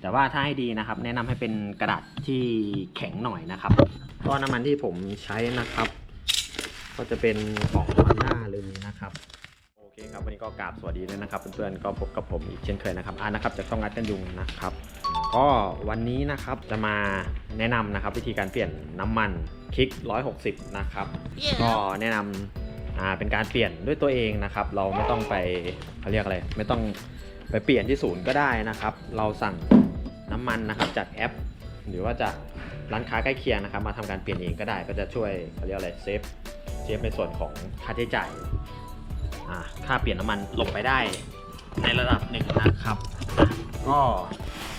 แต่ว่าถ้าให้ดีนะครับ แนะนำให้เป็นกระดาษที่แข็งหน่อยนะครับ ก็น้ำมันที่ผมใช้นะครับ ก็จะเป็นของ Honda เลยนะครับโอเคครับวันนี้ก็กราบสวัสดีด้วยนะครับเพื่อนๆก็พบกับผมอีกเช่นเคยนะครับอาร์ตนะครับจากช่องงัดกันยุงนะครับก็วันนี้นะครับจะมาแนะนำนะครับวิธีการเปลี่ยนน้ำมันคลิก 160 นะครับก็แนะนำอ่าเป็นการเปลี่ยนด้วยตัวเองนะครับ เราไม่ต้องไปเขาเรียกอะไร ไม่ต้องไปเปลี่ยนที่ศูนย์ก็ได้นะครับ เราสั่ง น้ำมันนะครับจากแอป หรือว่าจากร้านค้าใกล้เคียงนะครับมาทำการเปลี่ยนเองก็ได้ก็จะช่วยเขาเรียกอะไรเซฟเซฟในส่วนของค่าใช้จ่ายอ่าค่าเปลี่ยนน้ำมันลงไปได้ในระดับหนึ่งนะครับ ก็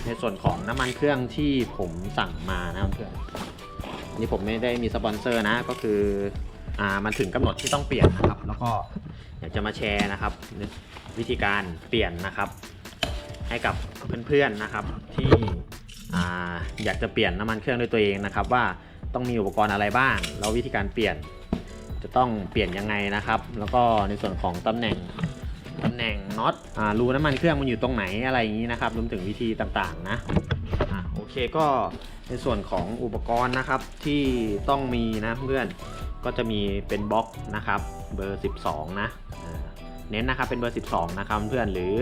ในส่วนของน้ำมันเครื่องที่ผมสั่งมานะเพื่อนอันนี่ผมไม่ได้มีสปอนเซอร์นะก็คืออ่ามันถึงกำหนดที่ต้องเปลี่ยนนะครับ แล้วก็อยากจะมาแชร์นะครับ วิธีการเปลี่ยนนะครับ ให้กับเพื่อนๆนะครับ ที่อ่อยากจะเปลี่ยนน้ำมันเครื่องด้วยตัวเองนะครับ ว่าต้องมีอุปกรณ์อะไรบ้าง แล้ววิธีการเปลี่ยนจะต้องเปลี่ยนยังไงนะครับ แล้วก็ในส่วนของตำแหน่งตำแหน่งน็อตรูน้ำมันเครื่องมันอยู่ตรงไหนอะไรอย่างนี้นะครับรวมถึงวิธีต่างๆนะอ่าโอเคก็ในส่วนของอุปกรณ์นะครับที่ต้องมีนะเพื่อนก็จะมีเป็นบล็อกนะครับเบอร์ 12 นะอ่า เน้นนะครับเป็นเบอร์ 12 นะครับเพื่อนหรือ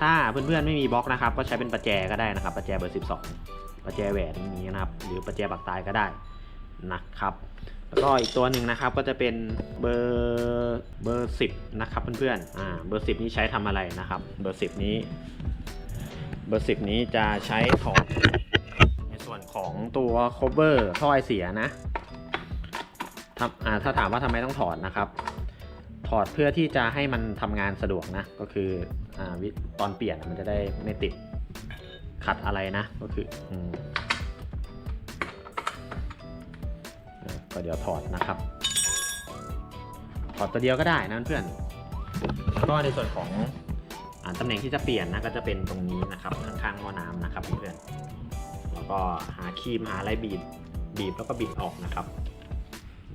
ถ้าเพื่อนๆไม่มีบล็อกนะครับ ก็ใช้เป็นประแจก็ได้นะครับ ประแจเบอร์ 12 ประแจแหวนอย่างนี้นะครับ หรือประแจบักตายก็ได้นะครับ แล้วก็อีกตัวหนึ่งนะครับก็จะเป็นเบอร์เบอร์ 10 นะครับเพื่อนๆอ่าเบอร์ 10 นี้ใช้ทำอะไรนะครับ เบอร์ 10 นี้เบอร์ 10 นี้จะใช้ถอดในส่วนของตัว cover ท่อไอเสียนะทำอ่าถ้าถามว่าทำไมต้องถอดนะครับ ถอดเพื่อที่จะให้มันทำงานสะดวกนะ ก็คืออาวิตอนเปลี่ยนมันจะได้ไม่ติดขัดอะไรนะ ก็คืออก็เดี๋ยวถอดนะครับ ถอดตัวเดียวก็ได้นะเพื่อนแล้วก็ในส่วนของอตำแหน่งที่จะเปลี่ยนนะก็จะเป็นตรงนี้นะครับข้างๆหม้อน้ำนะครับเพื่อนแล้วก็หาครีมหาอะไรบีบบีบแล้วก็บิดออกนะครับ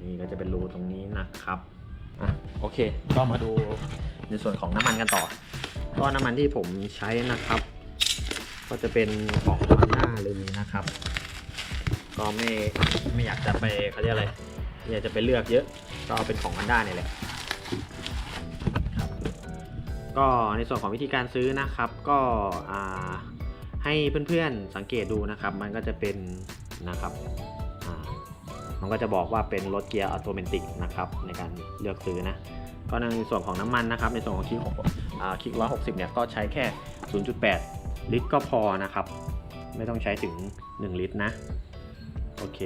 นี่ก็จะเป็นรูตรงนี้นะครับ อะโอเค ก็มาดูในส่วนของน้ำมันกันต่อ ก็น้ำมันที่ผมใช้นะครับ ก็จะเป็นของ Honda เลยนะครับ ก็ไม่ไม่อยากจะไปเขาเรียกอะไรไม่อยากจะไปเลือกเยอะ ก็เอาเป็นของ Honda เนี่ยแหละครับก็ในส่วนของวิธีการซื้อนะครับ ก็อ่าให้เพื่อนๆสังเกตดูนะครับ มันก็จะเป็นนะครับอ่า มันก็จะบอกว่าเป็นรถเกียร์อัตโนมัตินะครับในการเลือกซื้อนะก็ในส่วนของน้ำมันนะครับ ในส่วนของคลิกอ่าคลิก160เนี่ยก็ใช้แค่ 0.8 ลิตรก็พอนะครับ ไม่ต้องใช้ถึง 1 ลิตรนะ โอเค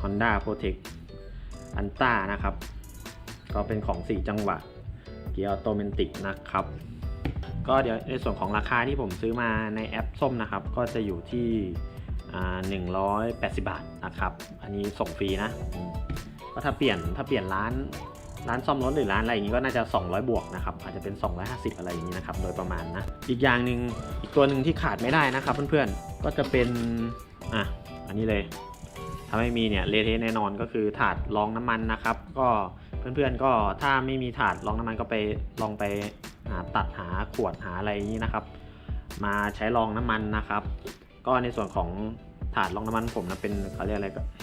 Honda Protect a n t a นะครับ ก็เป็นของ 4 จังหวะเกียร์ออโตเมติกนะครับ ก็เดี๋ยวในส่วนของราคาที่ผมซื้อมาในแอปส้มนะครับ ก็จะอยู่ที่อ่า180 บาทนะครับ อันนี้ส่งฟรีนะก็ถ้าเปลี่ยนถ้าเปลี่ยนร้านร้านซ่อมรถหรือร้านอะไรอย่างนี้ก็น่าจะ 200 บวกนะครับอาจจะเป็น 250 อะไรอย่างนี้นะครับโดยประมาณนะอีกอย่างหนึ่งอีกตัวหนึ่งที่ขาดไม่ได้นะครับเพื่อนๆก็จะเป็นอะอันนี้เลยถ้าไม่มีเนี่ยเละเทะแน่นอนก็คือถาดรองน้ำมันนะครับ ก็เพื่อนๆก็ถ้าไม่มีถาดรองน้ำมันก็ไปลองไป ตัดหาขวดหาอะไรอย่างนี้นะครับ มาใช้รองน้ำมันนะครับ ก็ในส่วนของถาดรองน้ำมันผมนะเป็นเขาเรียกอะไรก็ไอ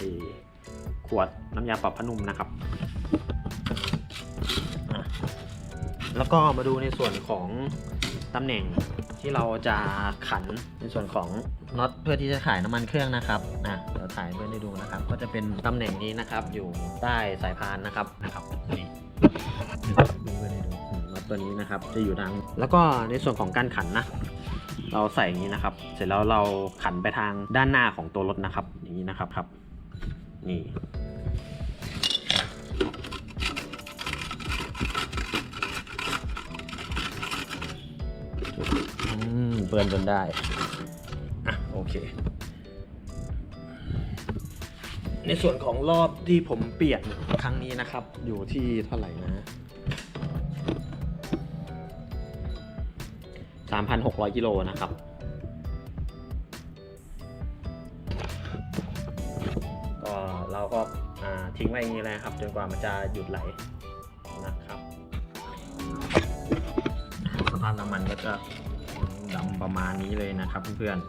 ขวดน้ำยาปรับผ้านุ่มนะครับ แล้วก็มาดูในส่วนของตำแหน่งที่เราจะขันในส่วนของน็อตเพื่อที่จะขายน้ำมันเครื่องนะครับนะเดี๋ยวถ่ายเพื่อนให้ดูนะครับ ก็จะเป็นตำแหน่งนี้นะครับอยู่ใต้สายพานนะครับนะครับนี่ ตัวนี้นะครับ จะอยู่ทาง แล้วก็ในส่วนของการขันนะ เราใส่อย่างนี้นะครับ เสร็จแล้วเราขันไปทางด้านหน้าของตัวรถนะครับ อย่างนี้นะครับครับ นี่เปื้อนจนได้ อะ โอเค ในส่วนของรอบที่ผมเปลี่ยนครั้งนี้นะครับ อยู่ที่เท่าไหร่นะ 3,600 กิโลนะครับ ก็เราก็ทิ้งไว้อย่างนี้เลยครับ จนกว่ามันจะหยุดไหลนะครับ สภาพน้ำมันก็จะดำประมาณนี้เลยนะครับเพื่อนๆ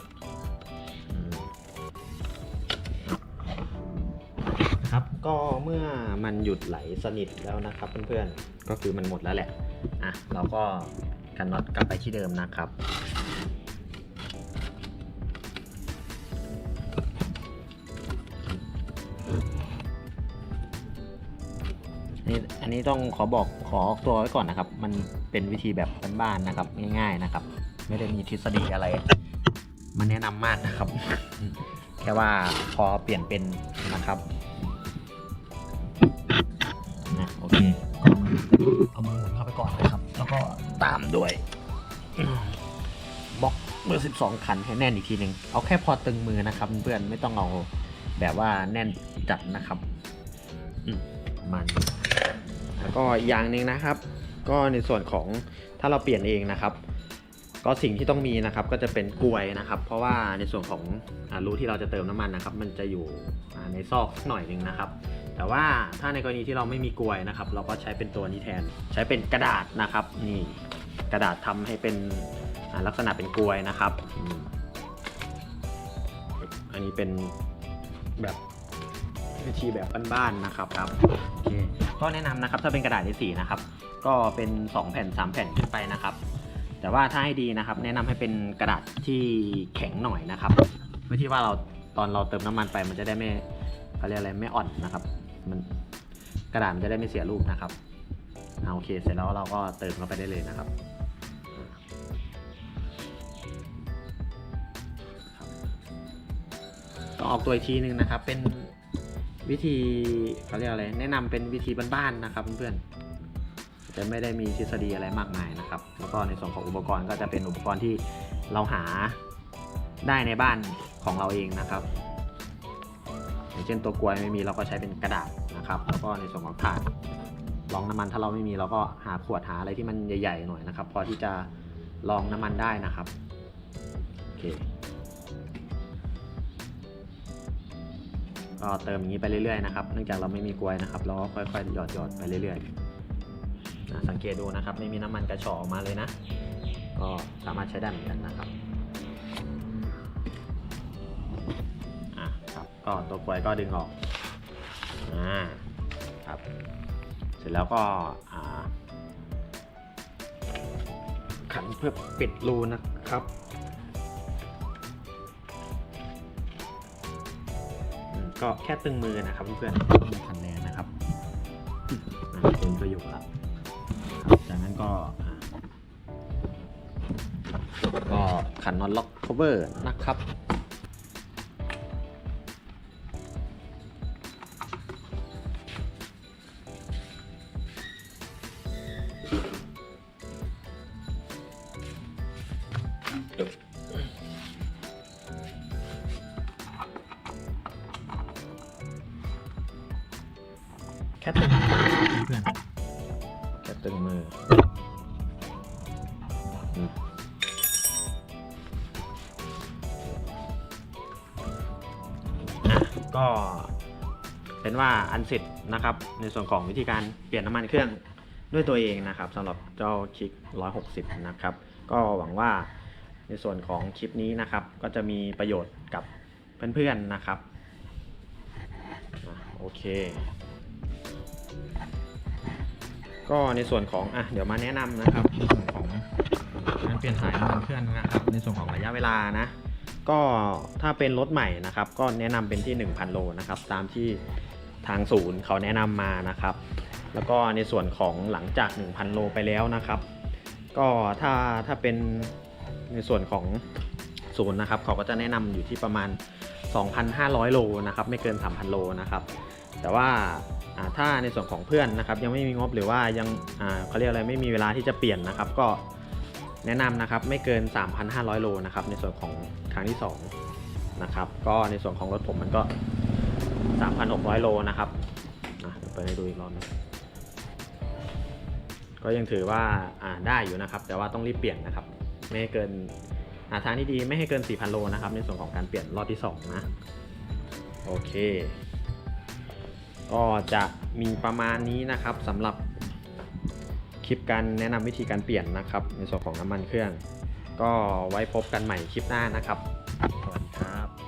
ครับก็เมื่อมันหยุดไหลสนิทแล้วนะครับเพื่อนๆก็คือมันหมดแล้วแหละอะเราก็ กันน็อตกลับไปที่เดิมนะครับ นี่อันนี้ต้องขอบอกขอออกตัวไว้ก่อนนะครับ มันเป็นวิธีแบบบ้านๆนะครับ ง่ายๆนะครับ ไม่ได้มีทฤษฎีอะไร มันแนะนำมากนะครับ แค่ว่าพอเปลี่ยนเป็นนะครับนะโอเคก็มือเอามือหมุนเข้าไปก่อนนะครับ แล้วก็ตามด้วยบล็อกเบอร์ 12 ขันให้แน่นอีกทีหนึ่งเอาแค่พอตึงมือนะครับ เพื่อนไม่ต้องเอาแบบว่าแน่นจัดนะครับมประมันแล้วก็อย่างหนึ่งนะครับ ก็ในส่วนของถ้าเราเปลี่ยนเองนะครับ ก็สิ่งที่ต้องมีนะครับ ก็จะเป็นกลวยนะครับ เพราะว่าในส่วนของอรูที่เราจะเติมน้ำมันนะครับ มันจะอยู่ในซอกสักหน่อยหนึ่งนะครับ แต่ว่าถ้าในกรณีที่เราไม่มีกลวยนะครับ เราก็ใช้เป็นตัวนี้แทน ใช้เป็นกระดาษนะครับนี่กระดาษทำให้เป็นลักษณะเป็นกลวยนะครับ อันนี้เป็นแบบวิธีแบบบ้านๆนะครับครับโอเคก็แนะนำนะครับถ้าเป็นกระดาษ A4 นะครับ ก็เป็น 2 แผ่น 3 แผ่นขึ้นไปนะครับ แต่ว่าถ้าให้ดีนะครับ แนะนำให้เป็นกระดาษที่แข็งหน่อยนะครับเพื่อที่ว่าเราตอนเราเติมน้ำมันไปมันจะได้ไม่เขาเรียกอะไรไม่อ่อนนะครับ มันกระดาษมันจะได้ไม่เสียรูปนะครับเอาโอเคเสร็จแล้วเราก็เติมเข้าไปได้เลยนะครับก็ออกตัวอีกทีหนึ่งนะครับ เป็นวิธีเขาเรียกอะไรแนะนำเป็นวิธีบ้านๆนะครับเพื่อนๆจะไม่ได้มีทฤษฎีอะไรมากมายนะครับ แล้วก็ในส่วนของอุปกรณ์ก็จะเป็นอุปกรณ์ที่เราหาได้ในบ้านของเราเองนะครับ อย่างเช่นตัวกลวยไม่มีเราก็ใช้เป็นกระดาษนะครับ แล้วก็ในส่วนของถ่านรองน้ำมันถ้าเราไม่มีเราก็หาขวดหาอะไรที่มันใหญ่ๆหน่อยนะครับ พอที่จะรองน้ำมันได้นะครับโอเคก็เติมอย่างนี้ไปเรื่อยๆนะครับเนื่องจากเราไม่มีกลวยนะครับ เราก็ค่อยๆหยอดหยอดๆไปเรื่อยๆอะสังเกตดูนะครับ ไม่มีน้ำมันกระชอออกมาเลยนะ ก็สามารถใช้ได้เหมือนกันนะครับ ก็ตัวกลวยก็ดึงออกอ่าครับ เสร็จแล้วก็อ่าขันเพื่อปิดรูนะครับก็แค่ตึงมือนะครับเพื่อนๆมีขันแรงนะครับเป็นประโยชน์ละจากนั้นก็ก็ขันน็อตล็อก cover นะครับ แค่ตึงมือเพื่อนแค่ตึงมือก็เป็นว่าอันเสร็จนะครับ ในส่วนของวิธีการเปลี่ยนน้ำมันเครื่องด้วยตัวเองนะครับสำหรับเจ้าคลิก 160 นะครับ ก็หวังว่าในส่วนของคลิปนี้นะครับ ก็จะมีประโยชน์กับเพื่อนๆนะครับ โอเค ก็ในส่วนของอะเดี๋ยวมาแนะนำนะครับในส่วนของการเปลี่ยนถ่ายน้ำมันเครื่องนะครับในส่วนของระยะเวลานะก็ถ้าเป็นรถใหม่นะครับ ก็แนะนำเป็นที่ 1,000 โลนะครับ ตามที่ทางศูนย์เขาแนะนำมานะครับ แล้วก็ในส่วนของหลังจาก 1,000 โลไปแล้วนะครับ ก็ถ้าถ้าเป็นในส่วนของศูนย์นะครับ เขาก็จะแนะนำอยู่ที่ประมาณ 2,500 โลนะครับ ไม่เกิน 3,000 โลนะครับ แต่ว่าถ้าในส่วนของเพื่อนนะครับยังไม่มีงบหรือว่ายังเขาเรียกอะไรไม่มีเวลาที่จะเปลี่ยนนะครับ ก็แนะนำนะครับไม่เกิน 3,500 โลนะครับในส่วนของครั้งที่2นะครับก็ในส่วนของรถผมมันก็ 3,600 โลนะครับอะเปิดให้ดูอีกรอบนึงก็ยังถือว่าอ่าได้อยู่นะครับ แต่ว่าต้องรีบเปลี่ยนนะครับ ไม่ให้เกินทางที่ดีไม่ให้เกิน 4,000 โลนะครับ ในส่วนของการเปลี่ยนรอบที่ 2 นะ โอเค ก็จะมีประมาณนี้นะครับสำหรับคลิปการแนะนำวิธีการเปลี่ยนนะครับ ในส่วนของน้ำมันเครื่อง ก็ไว้พบกันใหม่คลิปหน้านะครับ สวัสดีครับ